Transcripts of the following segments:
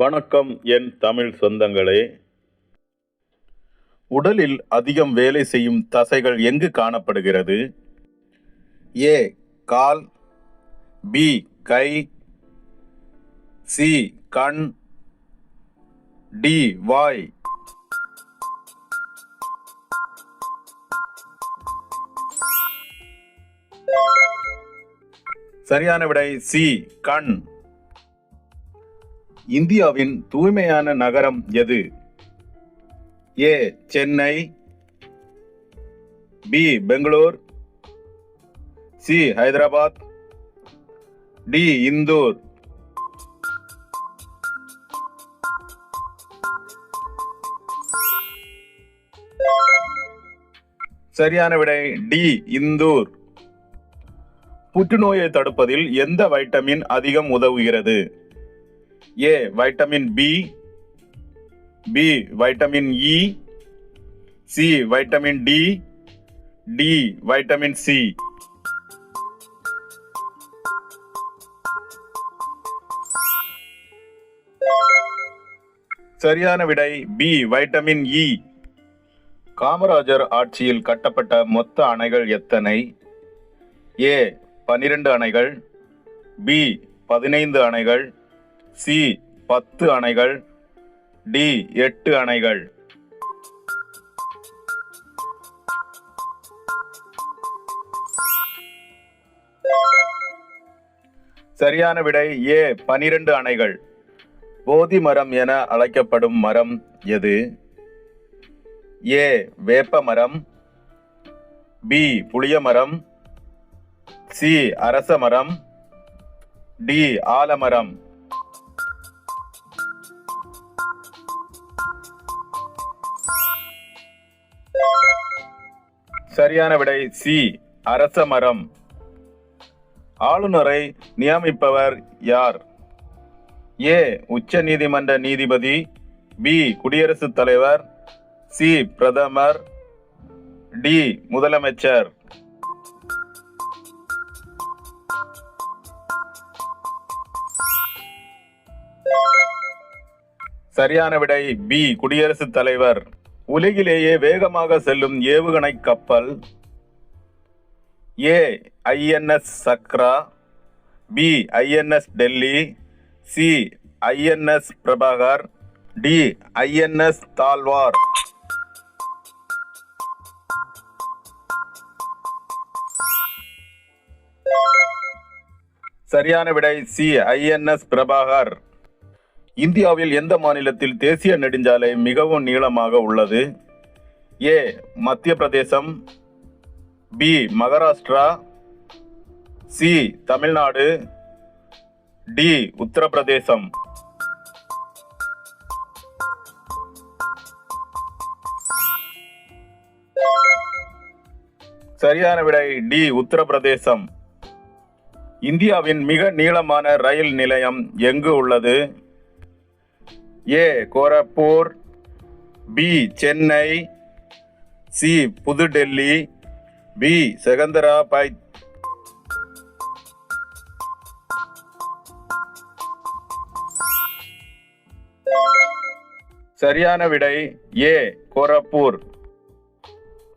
வணக்கம் என் தமிழ் சொந்தங்களே. உடலில் அதிகம் வேலை செய்யும் தசைகள் எங்கு காணப்படுகிறது? ஏ கால் பி கை சி கண் டி வாய். சரியான விடை சி கண். இந்தியாவின் தூய்மையான நகரம் எது? A Chennai B Bengaluru C Hyderabad D Indore. சரியான விடை டி இந்தூர். புற்றுநோயை தடுப்பதில் எந்த வைட்டமின் அதிகம் உதவுகிறது? A vitamin B B vitamin E C vitamin D D vitamin C சரியான விடை பி வைட்டமின் இ காமராஜர் ஆட்சியில் கட்டப்பட்ட மொத்த அணைகள் எத்தனை? ஏ பன்னிரண்டு அணைகள். பி பதினைந்து அணைகள். சி பத்து அணைகள். டி எட்டு அணைகள். சரியான விடை ஏ பனிரெண்டு அணைகள். போதி மரம் என அழைக்கப்படும் மரம் எது? ஏ வேப்ப மரம். பி புளிய மரம். சி அரச மரம். டி ஆலமரம். சரியான விடை சி அரச மரம். ஆளுநரை நியமிப்பவர் யார்? ஏ உச்ச நீதிமன்ற நீதிபதி. பி குடியரசுத் தலைவர். சி பிரதமர். டி முதலமைச்சர். சரியான விடை பி குடியரசுத் தலைவர். உலகிலேயே வேகமாக செல்லும் ஏவுகணை கப்பல் A INS Chakra B INS Delhi C INS Prabhakar D INS Talwar சரியான விடை சி ஐஎன்எஸ் பிரபாகர். இந்தியாவில் எந்த மாநிலத்தில் தேசிய நெடுஞ்சாலை மிகவும் நீளமாக உள்ளது? A Madhya Pradesh B Maharashtra. C Tamil Nadu. D Uttar Pradesh. சரியான விடை டி உத்தரப்பிரதேசம். இந்தியாவின் மிக நீளமான ரயில் நிலையம் எங்கு உள்ளது? A Gorakhpur B Chennai C New Delhi B Secunderabad. சரியான விடை ஏ கோரப்பூர்.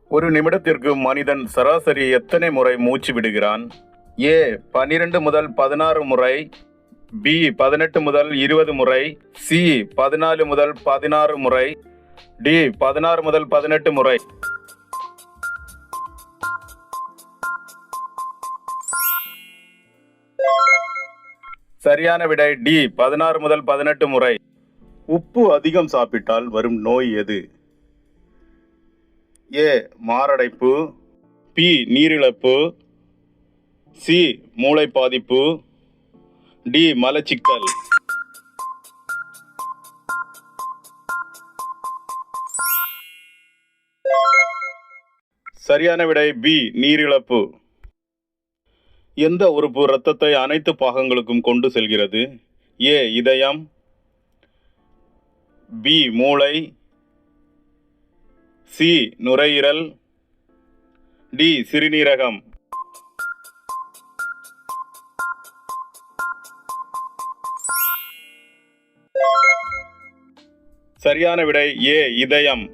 ஒரு நிமிடத்திற்கு மனிதன் சராசரி எத்தனை முறை மூச்சு விடுகிறான்? ஏ பன்னிரண்டு முதல் பதினாறு முறை பி பதினெட்டு முதல் இருபது முறை சி பதினாலு முதல் பதினாறு முறை டி பதினாறு முதல் பதினெட்டு முறை. சரியான விடை டி பதினாறு முதல் பதினெட்டு முறை. உப்பு அதிகம் சாப்பிட்டால் வரும் நோய் எது? ஏ மாரடைப்பு பி நீரிழப்பு சி மூளை பாதிப்பு டி மலச்சிக்கல். சரியான விடை பி நீரிழப்பு. எந்த உறுப்பு இரத்தத்தை அனைத்து பாகங்களுக்கும் கொண்டு செல்கிறது? ஏ இதயம். பி மூளை. சி நுரையீரல். டி சிறுநீரகம். சரியான விடை ஏ இதயம்.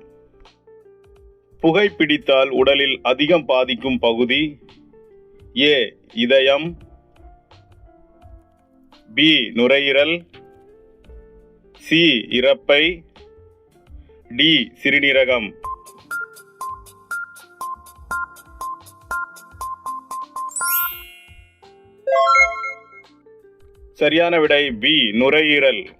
புகைப்பிடித்தால் உடலில் அதிகம் பாதிக்கும் பகுதி ஏ இதயம். பி நுரையீரல். சி இறப்பை. டி சிறுநீரகம். சரியான விடை பி நுரையீரல்.